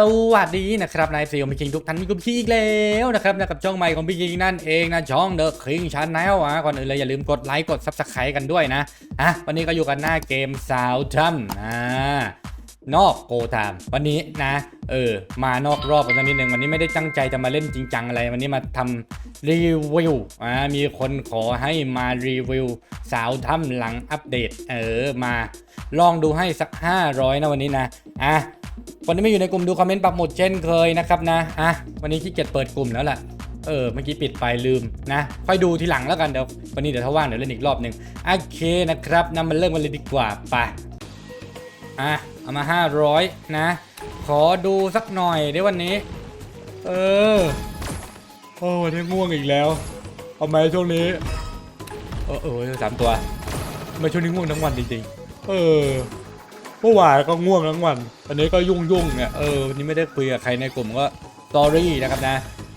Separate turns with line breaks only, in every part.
สวัสดีนะครับนายซีของพี่คิงทุกท่านนี่ก็พี่อีกแล้วนะครับนะกับช่องใหม่ของพี่คิงนั่นเองนะช่อง The King Channel อะก่อนอื่นเลยอย่าลืมกดไลค์กด Subscribe กันด้วยนะอะวันนี้ก็อยู่กันหน้าเกม s o u t h a m อ่า นอกโกทาม วันนี้นะ เออ มานอกรอบกันสักนิดนึง วันนี้ไม่ได้ตั้งใจจะมาเล่นจริงจังอะไร วันนี้มาทำรีวิว อ่า มีคนขอให้มารีวิว สาวถ้ำหลังอัปเดต เออ มาลองดูให้สัก 500 นะวันนี้นะ อะคนที่ไม่อยู่ในกลุ่มดูคอมเมนต์ปักหมุดเช่นเคยนะครับนะ อะ วันนี้ขี้เกียจเปิดกลุ่มแล้วล่ะเออเมื่อกี้ปิดไปลืมนะค่อยดูทีหลังแล้วกันเดี๋ยววันนี้เดี๋ยวถ้าว่างเดี๋ยวเล่นอีกรอบหนึ่งโอเคนะครับนำมาเริ่มกันเลยดีกว่าไปอะ เอามา 500 นะ ขอดูสักหน่อยได้วันนี้ เออ โอ้วันนี้ง่วงอีกแล้ว เอาไหมช่วงนี้ เออเออสามตัวทำไมช่วงนี้ง่วงทั้งวันจริงๆ เออเมื่อวานก็ง่วงทั้งวัน อันนี้ก็ยุ่งยุ่งๆเนี่ย เออวันนี้ไม่ได้คุยกับใครในกลุ่มก็ตอรี่นะครับนะ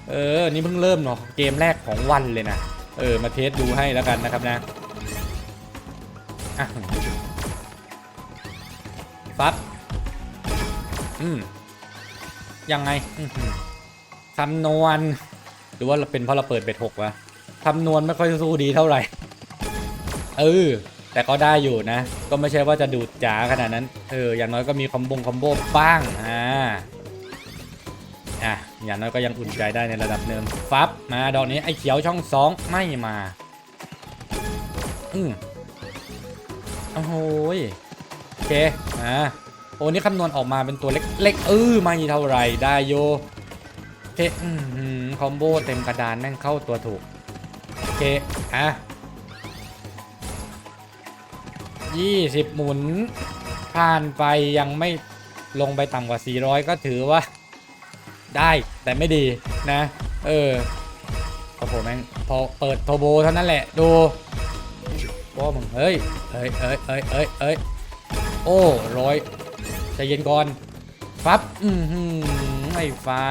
เออ นี่เพิ่งเริ่มเนาะ เกมแรกของวันเลยนะ เออ มาเทสดูให้แล้วกันนะครับนะ อะ อืมยังไงคำนวณ หรือว่าเราเป็นเพราะเราเปิดเบ็ดหกวะคำนวณไม่ค่อยสู้ดีเท่าไหร่ เออ แต่ก็ได้อยู่นะ ก็ไม่ใช่ว่าจะดูดจ๋าขนาดนั้น เออ อย่างน้อยก็มีคอมบงคอมโบบ้าง อ่า อะ อย่างน้อยก็ยังอุ่นใจได้ในระดับหนึ่งฟับ มา ดอกนี้ไอ้เขียวช่องสองไม่มา อืมโอ้โหโอเค อ่า โอ้นี่คำนวณออกมาเป็นตัวเล็กๆเออไม่เท่าไรได้โยโอเคอืมคอมโบเต็มกระดานแม่งเข้าตัวถูกโอเคอะยี่สิบหมุนผ่านไปยังไม่ลงไปต่ำกว่า 400 ก็ถือว่า ได้แต่ไม่ดีนะ เออโอ้โหแม่งพอเปิดโทโบเท่านั้นแหละ ดูว่ามึงเฮ้ยเอ้ยเอ้ยเอ้ยเอ้ยเอ้ยโอ้ร้อย ใจเย็นก่อนฟับอืมหืมไอ้ฟ้า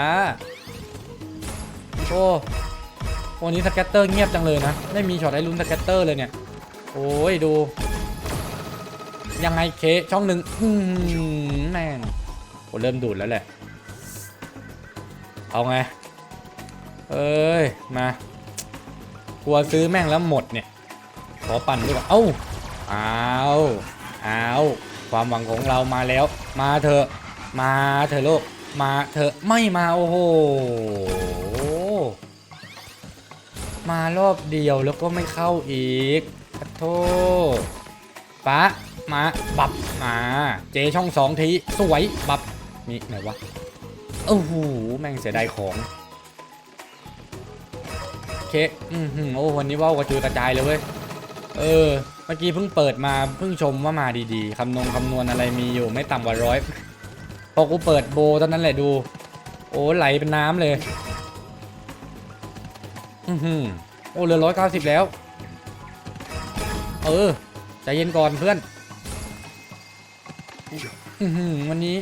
โอ้วันนี้สแกตเตอร์เงียบจังเลยนะ ไม่มีช็อตให้ลุ้นสแกตเตอร์เลยเนี่ย โอ้ยดู ยังไงเคช่องหนึ่งอืมแม่งโอ้เริ่มดูดแล้วแหละ เอาไง เอ้ย มากลัวซื้อแม่งแล้วหมดเนี่ย ขอปั่นดีกว่า เอ้าเอาเอา ความหวังของเรามาแล้ว มาเถอะ มาเถอะโลกมาเถอะ ไม่มาโอ้โห มารอบเดียวแล้วก็ไม่เข้าอีกขอโทษฟ้ามาบับมาเจช่องสองทีสวยบับนี่ไหนวะโอ้โหแม่งเสียดายของโอเคอือหือโอ้วันนี้ว่าวกระจุยกระจายเลยเว้ย เออ เมื่อกี้เพิ่งเปิดมาเพิ่งชมว่ามาดีๆคำนงคำนวณอะไรมีอยู่ไม่ต่ำกว่าร้อยพอกูเปิดโบตอนนั้นแหละดู โอ้ไหลเป็นน้ำเลยอือหือโอ้เหลือร้อยเก้าสิบแล้ว เออใจเย็นก่อนเพื่อนอือหือวันนี้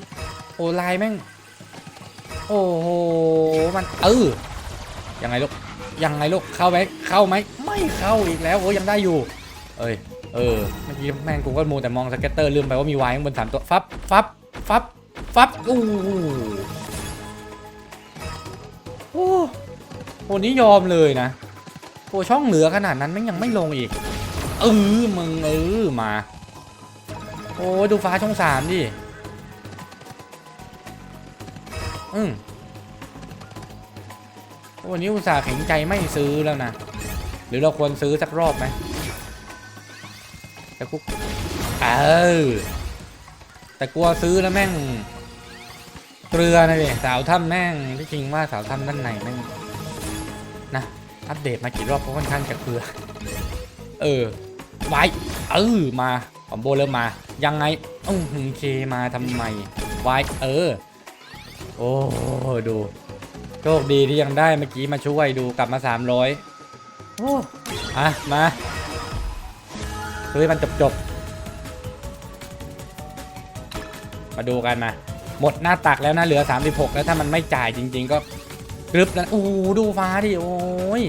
โอ้ลายแม่ง โอ้โหมันเออยังไงลูกยังไงลูกเข้าไหมเข้าไหม ไม่เข้าอีกแล้วโอ้ยังได้อยู่ เอ้ยเออเมื่อกี้แม่งกูก็มูแต่มองสเก็ตเตอร์ลืมไปว่ามีวายข้างบนสามตัวฟับฟับฟับฟับอู้โอ้โหนี่ยอมเลยนะโอ้ช่องเหลือขนาดนั้นแม่งยังไม่ลงอีกเออมึงเออมา โอ้ดูฟ้าช่องสามดิอืมวันนี้อุตส่าห์แข็งใจไม่ซื้อแล้วนะ หรือเราควรซื้อสักรอบไหมแต่กูเออแต่กลัวซื้อแล้วแม่ง เกลือนะเว้ยสาวถ้ำแม่งที่จริงว่าสาวถ้ำด้านในแม่งนะอัปเดตมากี่รอบก็ค่อนข้างจะเกลือ เออไว้เออมาคอมโบเริ่มมา ยังไงอ้อหือเคมาทำไมไว้เออ โอ้ดู โชคดีที่ยังได้เมื่อกี้มาช่วยดูกลับมา 300 โอ้อะมาเฮ้ยมันจบจบมาดูกันมา หมดหน้าตักแล้วนะเหลือ 36 แล้วถ้ามันไม่จ่ายจริง ๆ ก็กรึบแล้วโอ้ดูฟ้าดิโอ้ย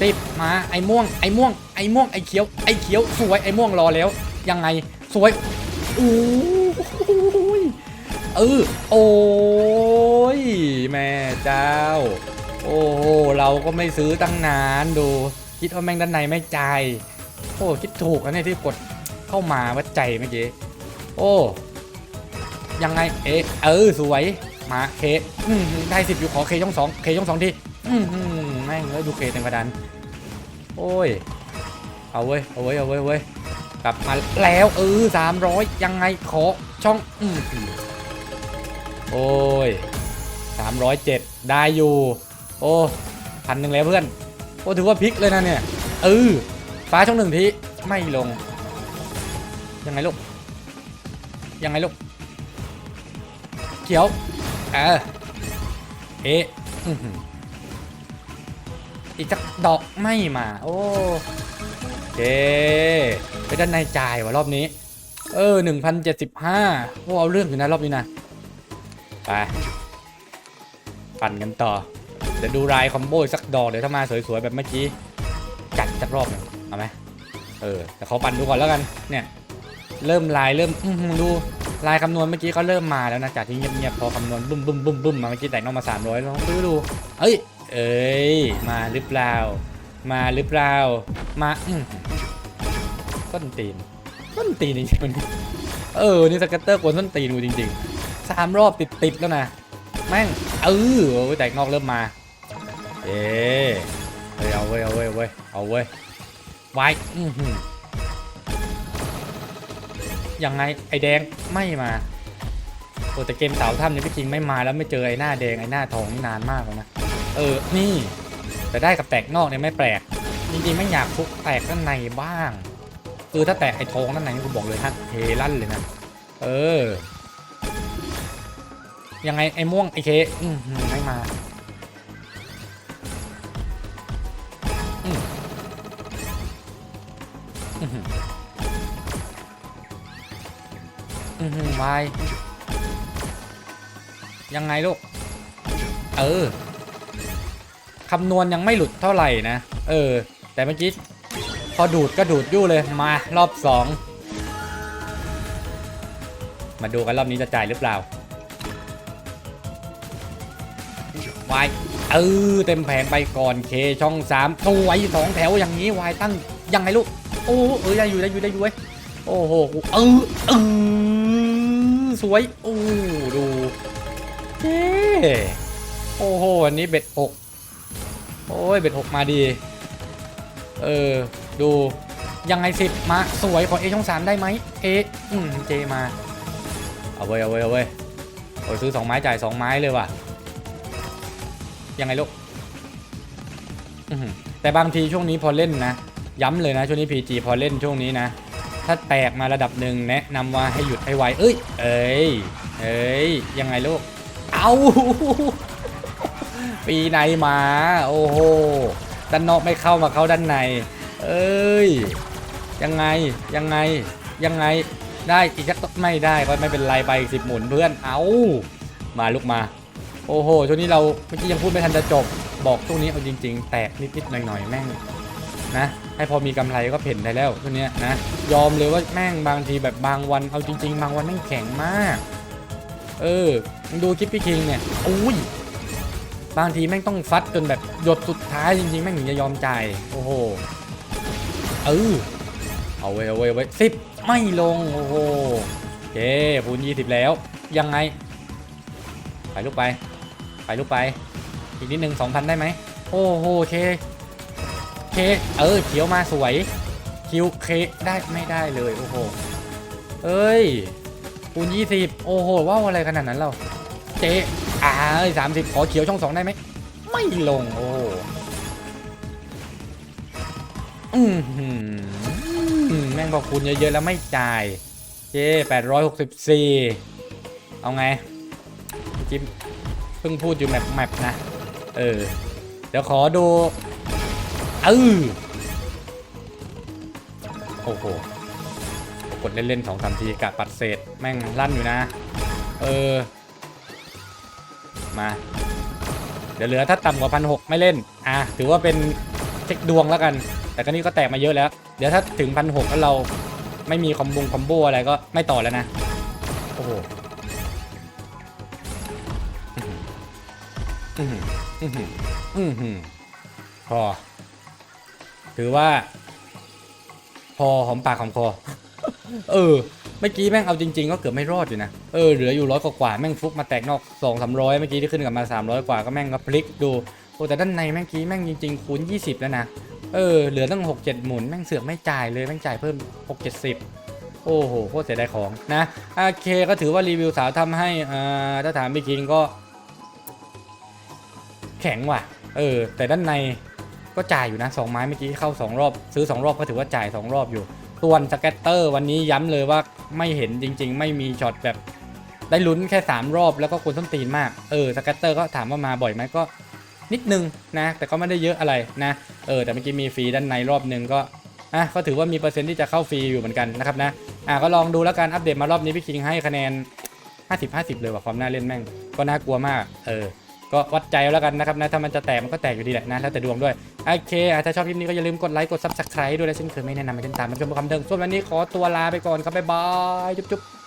สิบมาไอ้ม่วงไอ้ม่วงไอ้ม่วงไอ้เขียวไอ้เขียวสวยไอ้ม่วงรอแล้ว ยังไงสวยโอ้ยเออโอ้ยแม่เจ้า โอ้โหเราก็ไม่ซื้อตั้งนานดู คิดว่าแม่งด้านในไม่ใจ โอ้คิดถูกนะเนี่ยที่กดเข้ามาวัดใจเมื่อกี้ โอ้ยังไงเอะเออสวยมาเคอืมได้สิบอยู่ขอเคช่องสองเคช่องสองทีอืมอืมแม่งเลยดูเคเต็มกระดานโอ้ยเอาเว้ยเอาเว้ยเอาเว้ยเอาเว้ยกลับมาแล้วเออสามร้อยยังไงขอช่องอืมโอ้ยสามร้อยเจ็ดได้อยู่ โอ้พันหนึ่งแล้วเพื่อน โอ้ถือว่าพลิกเลยนะเนี่ยเออฟ้าช่องหนึ่งทีไม่ลง ยังไงลูก ยังไงลูก เขียวเออเอะอื้อหืออีกจักดอกไม่มา โอ้โอเคไปด้านในจ่ายวะรอบนี้ เออหนึ่งพันเจ็ดสิบห้าโอ้เอาเรื่องอยู่นะรอบนี้นะ ไป ปั่นกันต่อ เดี๋ยวดูรายคอมโบสักดอกเดี๋ยวถ้ามาสวยๆแบบเมื่อกี้จัดสักรอบหนึ่งเอาไหมเออแต่เขาปั่นดูก่อนแล้วกันเนี่ย เริ่มลายเริ่มดูลายคำนวณเมื่อกี้ก็เริ่มมาแล้วนะจากที่เงียบๆพอคำนวณบึ้มบึ้มบึ้มบึ้มมาเมื่อกี้แต่งนอกมาสามร้อยลองดูดูเอ้ย เอ้ยมาหรือเปล่า มาหรือเปล่ามาต้นตีนต้นตีนจริงๆมันเออนี่สกัตเตอร์กวนต้นตีนกูจริงๆสามรอบติดๆแล้วนะแม่งเออแตกนอกเริ่มมา เอ๊เฮ้ยเอาเว้ยเอาเว้ยเอาเว้ยเอาเว้ยไว้อือหือยังไงไอแดงไม่มาโอ้แต่เกมสาวถ้ำเนี่ยพี่คิงไม่มาแล้วไม่เจอไอหน้าแดงไอหน้าทองนี่นานมากแล้วนะเออนี่แต่ได้กับแตกนอกเนี่ยไม่แปลกจริงๆไม่อยากฟุกแตกด้านในบ้างคือถ้าแตกไอทองด้านในนี่กูบอกเลยฮะเทลั่นเลยนะเออยังไงไอม่วงไอเคไม่มา อือหือวายยังไงลูก เออ คำนวณยังไม่หลุดเท่าไหร่นะ เออ แต่เมื่อกี้ พอดูดก็ดูดยู่เลย มารอบสอง มาดูกันรอบนี้จะจ่ายหรือเปล่าวายเออ เต็มแผงไปก่อนเคช่องสามสวยสองแถวอย่างนี้วายตั้งยังไงลูก โอ้เออได้อยู่ได้อยู่ได้อยู่เว้ยโอ้โหเออเออสวยโอ้ดูเย้โอ้โหอันนี้เบ็ดหกโอ้ยเบ็ดหกมาดีเออดูยังไงสิบมาสวยขอเอช่องสามได้ไหมเออืมเจมาเอาเว้ยเอาเว้ยเอาเว้ยโอ้ยซื้อสองไม้จ่ายสองไม้เลยว่ะยังไงลูกแต่บางทีช่วงนี้พอเล่นนะ ย้ำเลยนะช่วงนี้ PG พอเล่นช่วงนี้นะ ถ้าแตกมาระดับหนึ่งแนะนำว่าให้หยุดให้ไวเอ้ย เอ้ย เอ้ย ยังไงลูก เอาปีในมา โอ้โห ด้านนอกไม่เข้ามาเข้าด้านใน เอ้ย ยังไง ยังไง ยังไง ได้อีกสักไม่ได้ก็ไม่เป็นไรไปอีกสิบหมุนเพื่อน เอามาลูกมา โอ้โห ช่วงนี้เราเมื่อกี้ยังพูดไม่ทันจะจบ บอกช่วงนี้เอาจริง ๆ แตกนิดๆหน่อยๆแม่ง นะให้พอมีกำไรก็เพ่นได้แล้วช่วเนี้ยนะยอมเลยว่าแม่งบางทีแบบบางวันเอาจริง ๆ บางวันแม่งแข็งมาก เออมึงดูคลิปพี่คิงเนี่ยอุ้ยบางทีแม่งต้องฟัดจนแบบหยดสุดท้ายจริงๆแม่งถึงจะยอมจ่ายโอ้โหเออเอาไว้เอาไว้เอาไว้สิบไม่ลงโอ้โหโอเคคูณยี่สิบแล้ว ยังไง ไปลูกไป ไปลูกไป อีกนิดหนึ่งสองพันได้ไหมโอ้โหโอเค เค เออเขียวมาสวย คิวเคได้ไม่ได้เลยโอ้โห เอ้ยคูณยี่สิบโอ้โหว้าวอะไรขนาดนั้นเรา เจอ่าสามสิบขอเขียวช่องสองได้ไหม ไม่ลง โอ้โหอืมหืมแม่งบอกคูณเยอะๆแล้วไม่จ่าย เจแปดร้อยหกสิบสี่เอาไงจิ๊บเพิ่งพูดอยู่แมปแมปนะ เออ เดี๋ยวขอดู เออโอ้โห กดเล่นๆสองสามทีกะปัดเศษ แม่งลั่นอยู่นะ เออ มา เดี๋ยวเหลือถ้าต่ำกว่าพันหกไม่เล่น อะ ถือว่าเป็นเช็คดวงแล้วกัน แต่ก็นี่ก็แตกมาเยอะแล้ว เดี๋ยวถ้าถึงพันหกแล้วเราไม่มีคอมบงคอมโบอะไรก็ไม่ต่อแล้วนะ โอ้โหอื้อหืออื้อหืออื้อหือพอ ถือว่า พอหอมปากหอมคอ เออ เมื่อกี้แม่งเอาจริง ๆ ก็เกือบไม่รอดอยู่นะ เออ เหลืออยู่ร้อยกว่าแม่งฟุกมาแตกนอกสองสามร้อยเมื่อกี้ที่ขึ้นกลับมา300กว่าก็แม่งก็พลิกดู โอ้แต่ด้านในแม่งกี้แม่งจริงๆคูณ20แล้วนะ เออ เหลือตั้ง6 7หมุนแม่งเสือกไม่จ่ายเลยแม่งจ่ายเพิ่ม6 70โอ้โหโคตรเสียดายของนะโอเคก็ถือว่ารีวิวสาวทำให้อ่าถ้าถามพี่คิงก็ แข็งว่ะ เออ แต่ด้านใน ก็จ่ายอยู่นะสองไม้เมื่อกี้เข้า 2 รอบ ซื้อ 2 รอบก็ถือว่าจ่าย 2 รอบอยู่ส่วนสแกตเตอร์วันนี้ย้ำเลยว่าไม่เห็นจริง ๆ ไม่มีช็อตแบบได้ลุ้นแค่ 3 รอบแล้วก็ควรต้นตีนมากเออสแกตเตอร์ก็ถามว่ามาบ่อยไหมก็นิดนึงนะ แต่ก็ไม่ได้เยอะอะไรนะเออแต่เมื่อกี้มีฟรีด้านในรอบนึงก็อะก็ถือว่ามีเปอร์เซ็นต์ที่จะเข้าฟรีอยู่เหมือนกันนะครับนะอะก็ลองดูแล้วกันอัปเดตมารอบนี้พี่คิงให้คะแนน 50 50 เลยว่ะความน่าเล่นแม่งก็น่ากลัวมากเออ ก็วัดใจเอาแล้วกันนะครับนะถ้ามันจะแตกมันก็แตกอยู่ดีแหละนะแล้วแต่ดวงด้วยโอเคถ้าชอบคลิปนี้ก็อย่าลืมกดไลค์กดซับสไครต์ด้วยและเช่นเคยไม่แนะนำให้ท่านตามมันชมคำเดิมส่วนวันนี้ขอตัวลาไปก่อนครับบ๊ายบายจุ๊บ